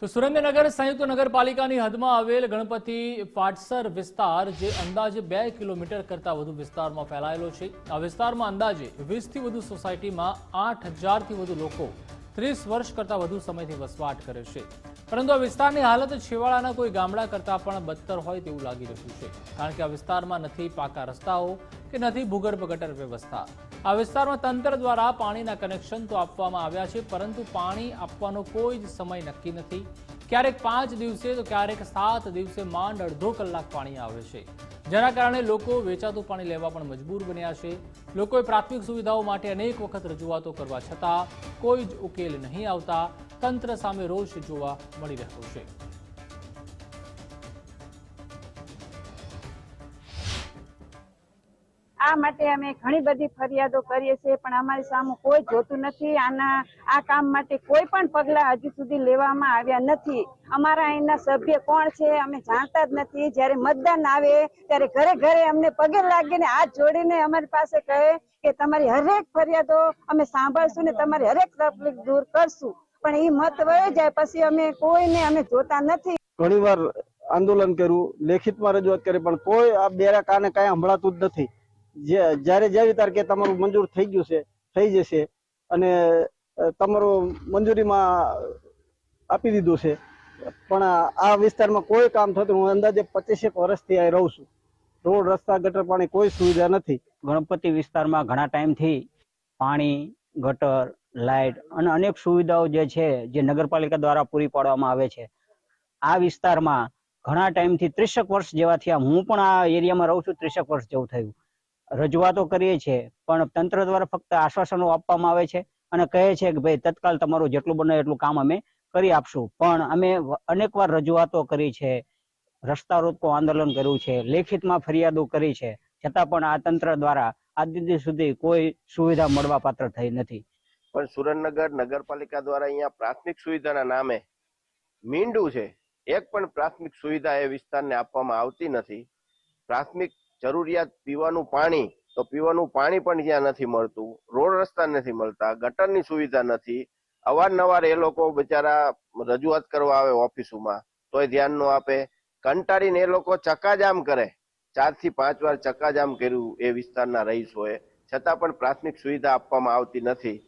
તો સુરેન્દ્રનગર સંયુક્ત નગરપાલિકાની હદમાં આવેલ ગણપતિ પાટસર વિસ્તાર, જે અંદાજે બે કિલોમીટર કરતાં વધુ વિસ્તારમાં ફેલાયેલો છે. આ વિસ્તારમાં અંદાજે વીસથી વધુ સોસાયટીમાં આઠ હજારથી વધુ લોકો ત્રીસ વર્ષ કરતાં વધુ સમયથી વસવાટ કરે છે. પરંતુ આ વિસ્તારની હાલત છેવાડાના કોઈ ગામડા કરતાં પણ બદતર હોય તેવું લાગી રહ્યું છે. કારણ કે આ વિસ્તારમાં નથી પાકા રસ્તાઓ કે નથી ભૂગર્ભ ગટર વ્યવસ્થા. આ વિસ્તારમાં તંત્ર દ્વારા પાણીના કનેક્શન તો આપવામાં આવ્યા છે, પરંતુ પાણી આપવાનો કોઈ જ સમય નક્કી નથી. ક્યારેક પાંચ દિવસે તો ક્યારેક સાત દિવસે માંડ અડધો કલાક પાણી આવે છે. જેના કારણે લોકો વેચાતું પાણી લેવા પણ મજબૂર બન્યા છે. લોકોએ પ્રાથમિક સુવિધાઓ માટે અનેક વખત રજૂઆતો કરવા છતાં કોઈ જ ઉકેલ નહીં આવતા. તંત્ર સામે રોષ જોવા મળી રહ્યો છે. આ માટે અમે ઘણી બધી ફરિયાદો કરીએ છીએ, પણ અમારી સામે કોઈ જોતું નથી. આના, આ કામ માટે કોઈ પણ પગલા હજી સુધી લેવામાં આવ્યા નથી. અમારા અહીંના સભ્ય કોણ છે, અમે જાણતા જ નથી. જ્યારે મતદાન આવે, ત્યારે ઘરે ઘરે અમને પગે લાગીને હાથ જોડીને અમારી પાસે કહે કે તમારી હરેક ફરિયાદો અમે સાંભળશું ને તમારી હરેક તકલીફ દૂર કરશું. પણ એ મત વહી જાય, પછી અમે કોઈને અમે જોતા નથી. ઘણીવાર આંદોલન કર્યું, લેખિતમાં રજૂઆત કરી, પણ કોઈ આ બેરા કાને કાંઈ સંભળાતું જ નથી. જે જ્યારે જેવી તારીખે તમારું મંજૂર થઈ ગયું છે, થઈ જશે અને તમારું મંજૂરીમાં આપી દીધું છે. પણ આ- વિસ્તારમાં કોઈ કામ થતું હું અંદાજે પચીસેક વર્ષથી અહીં રહું છું. રોડ, રસ્તા, ગટર, પાણી કોઈ સુવિધા નથી. ગણપતિ વિસ્તારમાં ઘણા ટાઈમથી પાણી, ગટર લાઇટ અને અનેક સુવિધાઓ જે છે, જે નગરપાલિકા દ્વારા પૂરી પાડવામાં આવે છે. આ વિસ્તારમાં ઘણા ટાઈમથી ત્રીસેક વર્ષ જેવા થયા હું પણ આ એરિયામાં રહું છું, ત્રીસેક વર્ષ જેવું થયું. રજૂઆતો કરીએ છીએ, પણ તંત્ર દ્વારા ફક્ત આશ્વાસનો આપવામાં આવે છે અને કહે છે કે ભાઈ, તત્કાલ તમારું જેટલું બને એટલું કામ અમે કરી આપશું. પણ અમે અનેક અનેકવાર રજૂઆતો કરી છે, રસ્તા રોકો આંદોલન કર્યું છે, લેખિતમાં ફરિયાદો કરી છે, છતાં પણ આ તંત્ર દ્વારા આજ સુધી કોઈ સુવિધા મળવા પાત્ર થઈ નથી. પણ સુરેન્દ્રનગર નગરપાલિકા દ્વારા અહીંયા પ્રાથમિક સુવિધાના નામે મીંડું છે. એક પણ પ્રાથમિક સુવિધા એ વિસ્તારને આપવામાં આવતી નથી. પ્રાથમિક જરૂરિયાત પીવાનું પાણી, તો પીવાનું પાણી પણ ત્યાં નથી મળતું, રોડ રસ્તા નથી મળતા, ગટરની સુવિધા નથી. અવારનવાર એ લોકો બિચારા રજૂઆત કરવા આવે ઓફિસોમાં, તોય ધ્યાન ન આપે. કંટાળીને એ લોકો ચકાજામ કરે. ચારથી પાંચ વાર ચકાજામ કર્યું એ વિસ્તારના રહીશોએ. છતાં પણ પ્રાથમિક સુવિધા આપવામાં આવતી નથી.